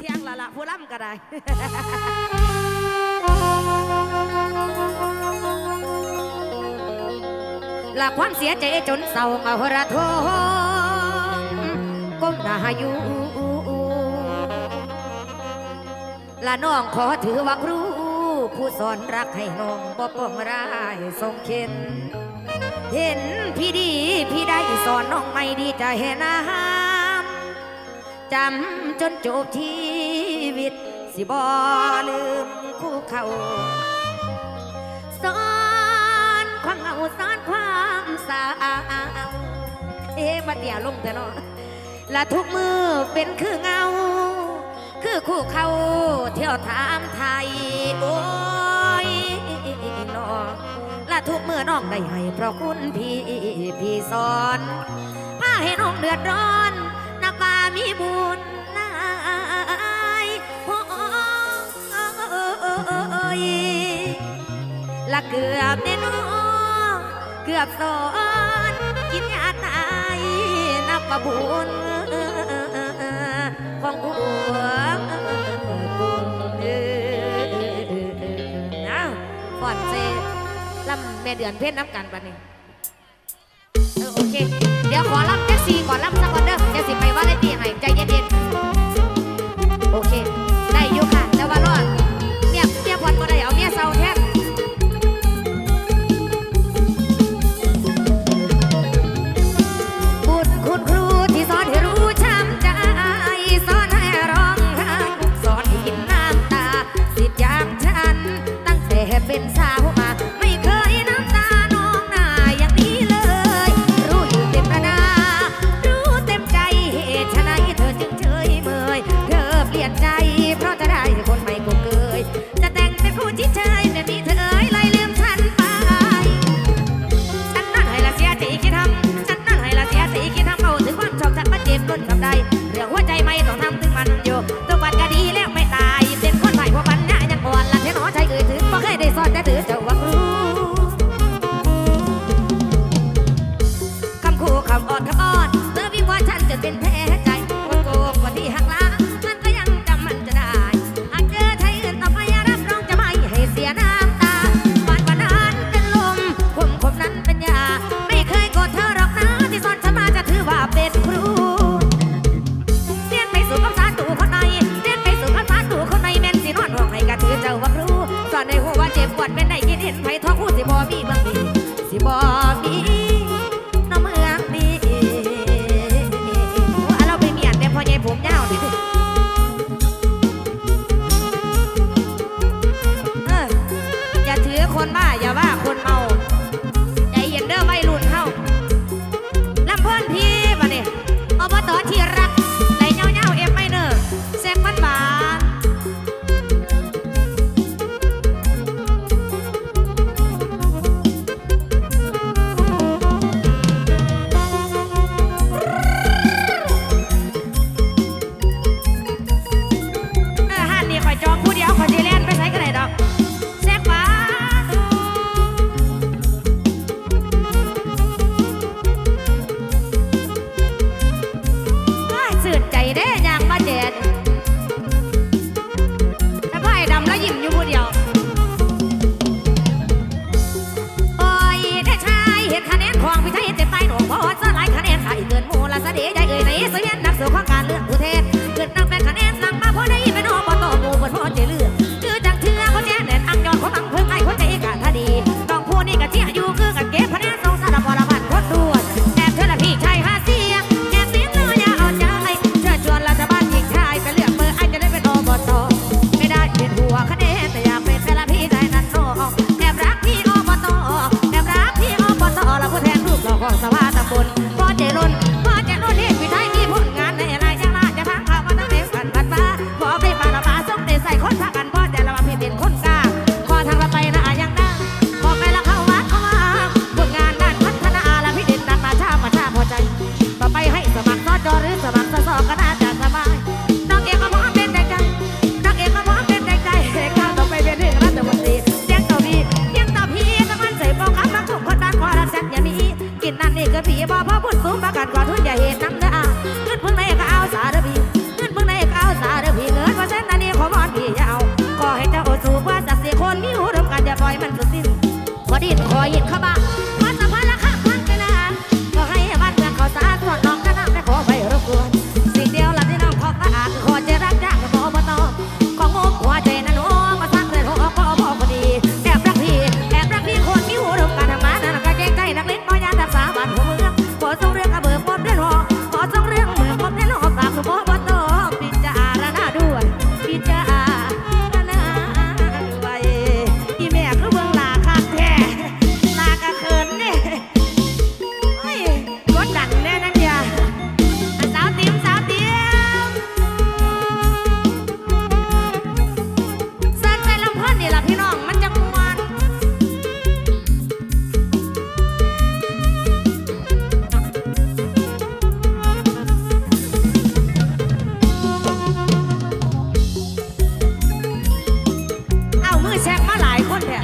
เที่ยงละละผู้ล่ำก็ได้ละความเสียใจจนเศร้าเอาระทมก้มหน้าอยู่ละน้องขอถือว่าครูผู้สอนรักให้น้องบ่ป้องร้ายทรงเข็นเห็นพี่ดีพี่ได้สอนน้องไม่ดีใจเห็นน้ำจำจนจบชีวิต สิบ่ลืมคู่เขาสอนความเหงาสอนความสาวเอ๊ะมาเตี่ยลงแต่เนาะและทุกมือเป็นคือเงา คือคู่เขาเที่ยวถามไทย โอ้ยนอและทุกมือน้องได้ให้เพราะคุณพี่พี่สอนพาให้น้องเดือดร้อนนักว่ามีบุญ ยละเกือบแน่นอนเกือบสอนกินยาตายนับว่าบุญของกูเออเอาก่อนเซลำแม่เดือนเพ่นน้ำกันปะนี่เออโอเค เดี๋ยวขอลำแท็กซี่ก่อนลำสักก่อนเด้อเดี๋ยสิไปว่าได้ตีให้ใจเย็นๆโอเค อ่อนคำอ่อนเธอวิวาฉันจนเป็นแผล ว่าพระพุทธ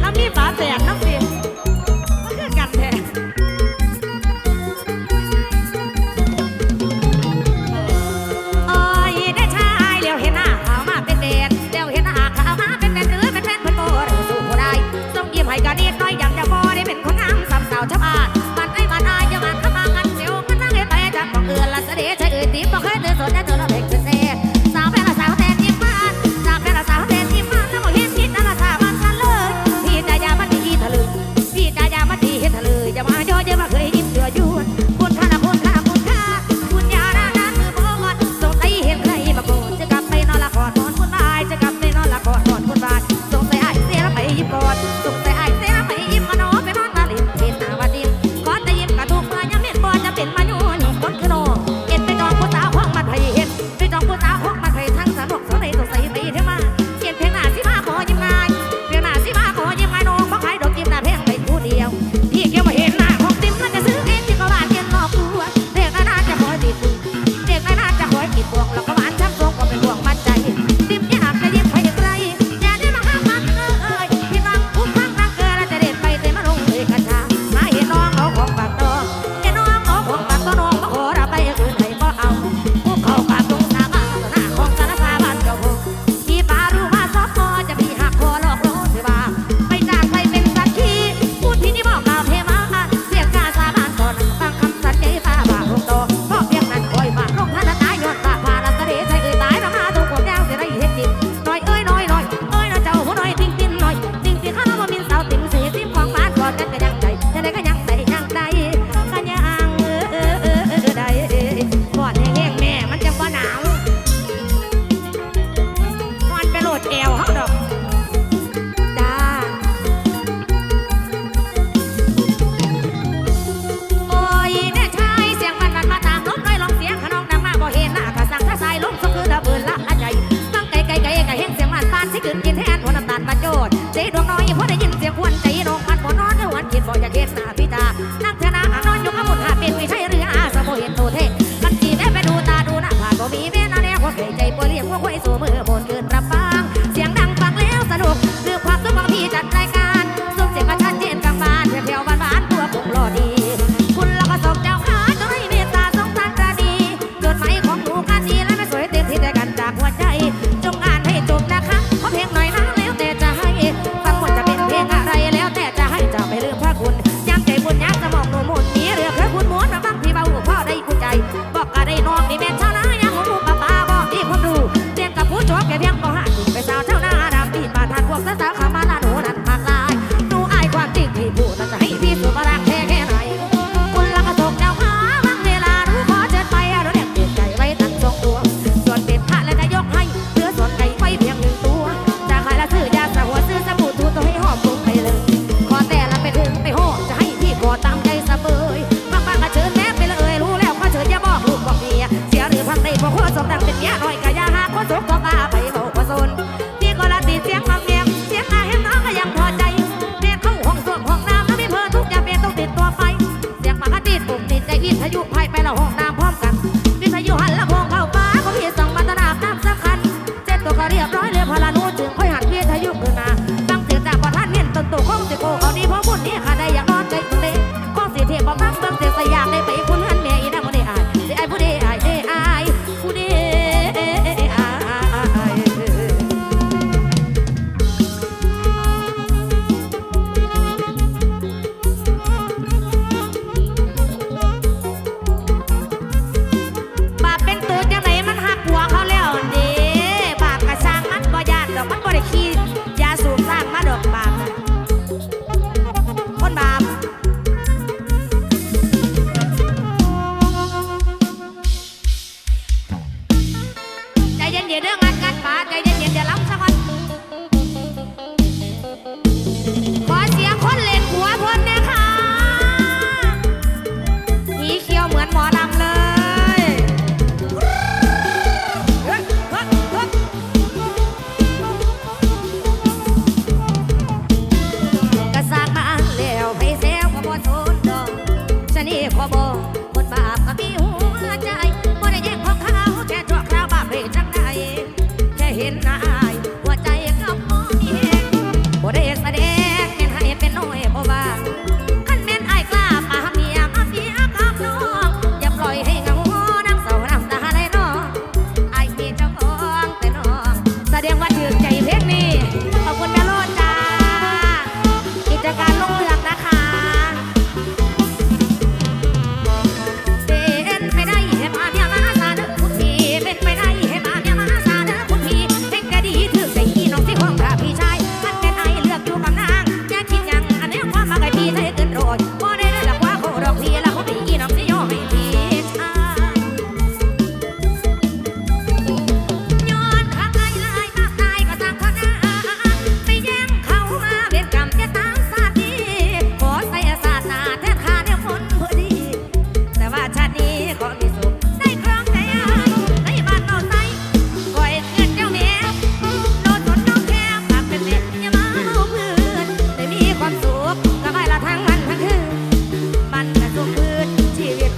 那没法子呀，那。 ให้พี่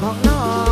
ของน้อง